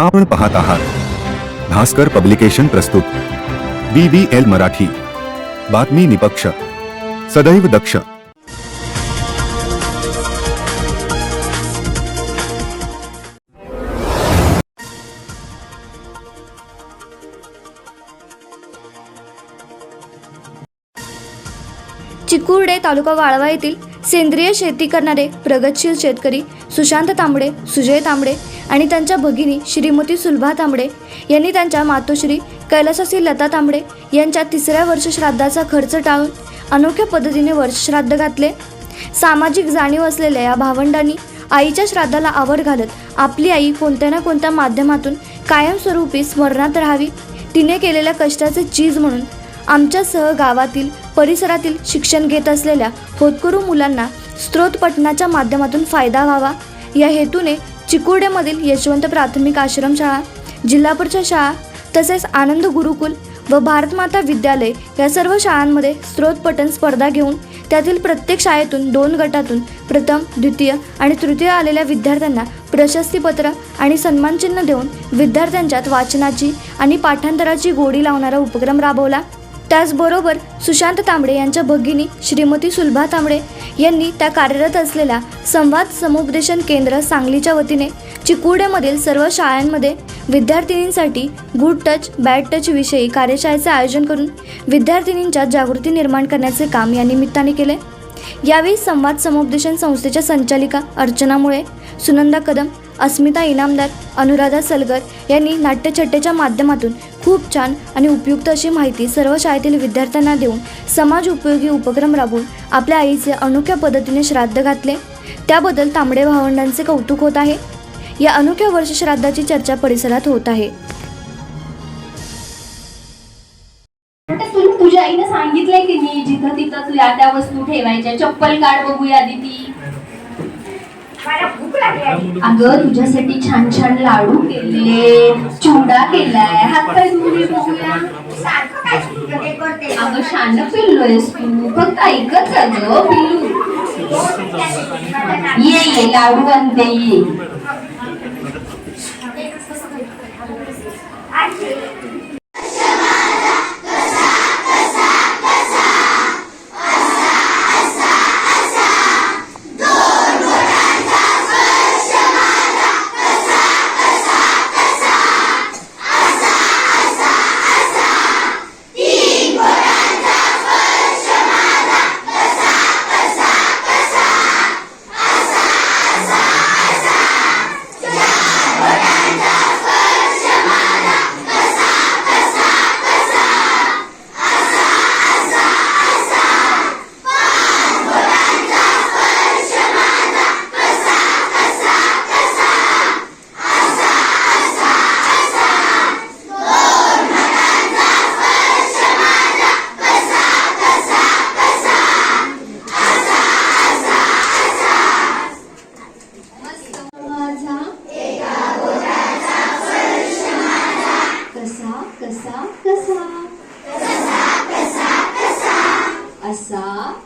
आपण पाहत आहात. भास्कर पब्लिकेशन प्रस्तुत. B B L Marathi. बातमी निपक्ष. सदैव दक्ष. चिकुर्डे तालुका वाळवा येथील सेंद्रिय शेती करणारे प्रगतशील शेतकरी सुशांत तांबडे सुजय तांबडे आणि त्यांच्या भगिनी श्रीमती सुलभा तांबडे यांनी त्यांच्या मातोश्री कैलासासी लता तांबडे यांच्या तिसऱ्या वर्ष श्राद्धाचा खर्च टाळून अनोख्या पद्धतीने वर्ष श्राद्ध घातले. सामाजिक जाणीव असलेल्या या भावंडांनी आईच्या श्राद्धाला आवड घालत आपली आई कोणत्या ना कोणत्या माध्यमातून कायमस्वरूपी स्मरणात राहावी तिने केलेल्या कष्टाचे चीज म्हणून आमच्यासह गावातील परिसरातील शिक्षण घेत असलेल्या होतकरू मुलांना स्त्रोत पठणाच्या माध्यमातून फायदा व्हावा. या हेतूने चिकुर्डेमधील यशवंत प्राथमिक आश्रमशाळा जिल्हा परिषद शाळा तसेच आनंद गुरुकुल व भारतमाता विद्यालय या सर्व शाळांमध्ये स्त्रोत पठण स्पर्धा घेऊन त्यातील प्रत्येक शाळेतून दोन गटातून प्रथम द्वितीय आणि तृतीय आलेल्या विद्यार्थ्यांना प्रशस्तीपत्र आणि सन्मानचिन्ह देऊन विद्यार्थ्यांच्यात वाचनाची आणि पाठांतराची गोडी लावणारा उपक्रम राबवला. त्याचबरोबर सुशांत तांबडे यांच्या भगिनी श्रीमती सुलभा तांबडे यांनी त्या कार्यरत असलेल्या संवाद समुपदेशन केंद्र सांगलीच्या वतीने चिकुर्डेमधील सर्व शाळांमध्ये विद्यार्थिनींसाठी गुड टच बॅड टच विषयी कार्यशाळेचे आयोजन करून विद्यार्थिनींच्या जागृती निर्माण करण्याचे काम या निमित्ताने केले. यावेळी संवाद समुपदेशन संस्थेच्या संचालिका अर्चना मुळे सुनंदा कदम अस्मिता इनामदार अनुराधा सलगर यांनी नाट्यछट्टेच्या माध्यमातून खूप छान आणि उपयुक्त अशी माहिती सर्व शाळेतील विद्यार्थ्यांना देऊन समाज उपयोगी उपक्रम राबवून आपल्या आईचे अनोख्या पद्धतीने श्राद्ध घातले. त्याबद्दल तांबडे भावंडांचे कौतुक होत आहे. या अनोख्या वर्ष श्राद्धाची चर्चा परिसरात होत आहे. तुझ्या आईनं सांगितलंय की नाही जिथं तिथं तुला त्या वस्तू ठेवायच्या चप्पल काढ बघूया आधी ती अगं तुझ्यासाठी छान छान लाडू केले चिवडा केलाय. हात बघूया. अगं शान पिल्लोयस तू. फक्त ऐकत जा ग पिल्लू ये ये लाडू आणते ये.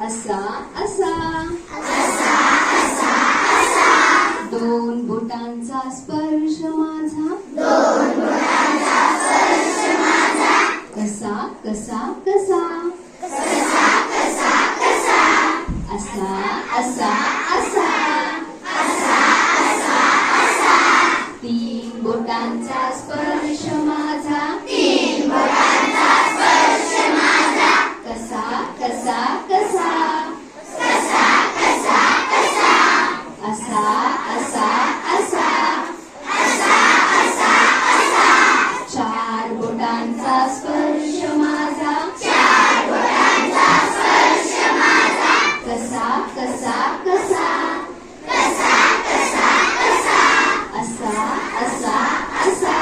असा स्पर्श माझा चार बोटांचा स्पर्श माझा कसा कसा कसा कसा कसा कसा असा असा असा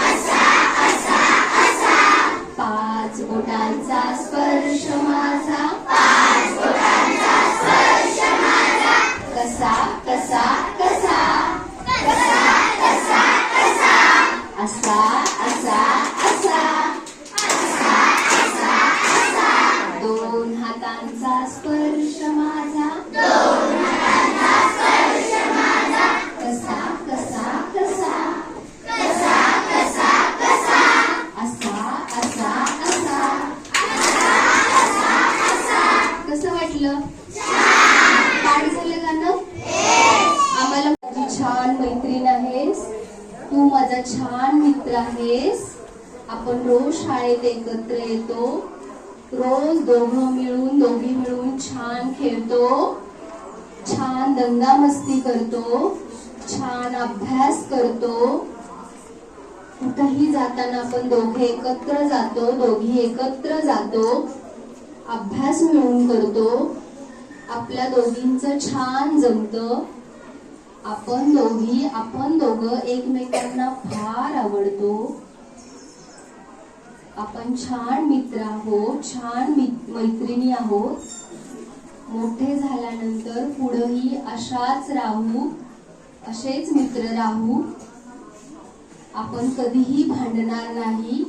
असा असा असा पाच बोटांचा स्पर्श माझा. वाटलं छान झालं गाणं? आम्हाला माझी छान मैत्रीण आहेस. तू माझा छान मित्र आहेस. आपण रोज शाळेत एकत्र येतो. रोज दोघं मिळून दोघी मिळून छान खेळतो. छान दंगा मस्ती करतो. छान अभ्यास करतो. कुठंही जाताना आपण दोघे एकत्र जातो दोघी एकत्र जातो. अभ्यास मिळून करतो. आपल्या दोघींचं छान जमतं. आपण दोघी आपण दोघं एकमेकांना फार आवडतो. आपण छान मित्र आहोत छान मैत्रिणी आहोत. मोठे झाल्यानंतर पुढेही अशाच राहू असेच मित्र राहू. आपण कधीही भांडणार नाही.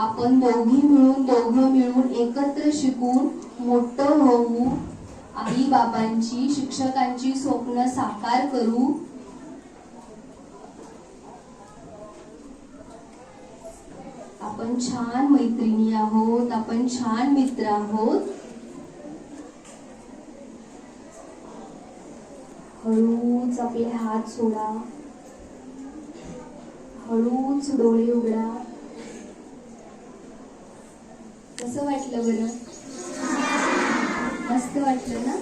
आपण दोघी मिळून दोघं मिळून एकत्र शिकून मोठं होऊ आई बाबांची शिक्षकांची स्वप्न साकार करू. आपण छान मैत्रिणी आहोत आपण छान मित्र आहोत. हळूच आपले हात सोडा. हळूच डोळे उघडा. कसं वाटलं बरं? मस्त वाटलं ना?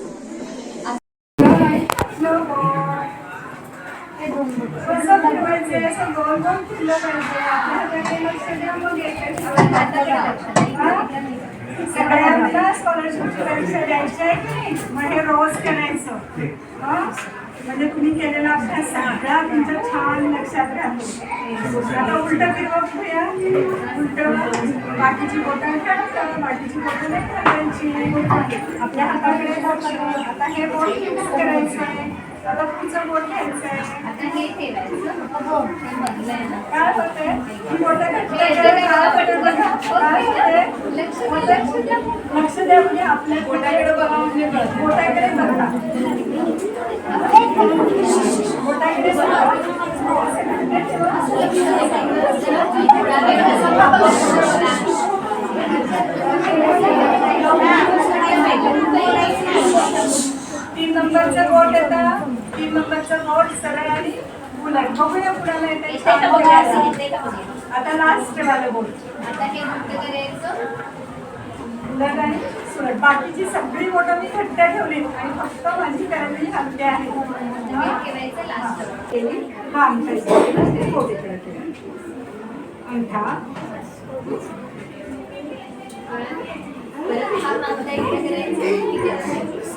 मग सगळ्यांना स्कॉलरशिपची परीक्षा द्यायची आहे की नाही? मग हे रोज करायचं. म्हणजे तुम्ही केलेला अभ्यास सगळा तुमच्या छान लक्षात राहतो आता उलट फिरवा बघूया. उलट बाकीची बोटं ठेवायचं बाकीची बोटं नाही ठेवायची आपल्या हाताकडे आता हे बोट करायचं आहे पुढचं बोट घ्यायचं आता हे ठेवायचं. हो. हे आहे ना काय होते. काय होते लक्ष लक्ष द्या. लक्ष द्या म्हणजे आपल्या बोटाकडे बघा. म्हणजे. बोटाकडे बघा. बोटाकडे बघा तीन नंबरचं बोट येतं तीन नंबरचं बोट सरळ आणि उलट बघूया येते बघा. आता लास्ट वालं बोट आता हे मोठं करायचं उलट आणि सुलट बाकीची सगळी बोटं मी घट्ट ठेवली आणि फक्त माझी करंजी हलके आहे हे ठेवायचं लास्ट केली हा केली. अंगठा परत हा मागचा इकडे करायचा इकडे करायचं.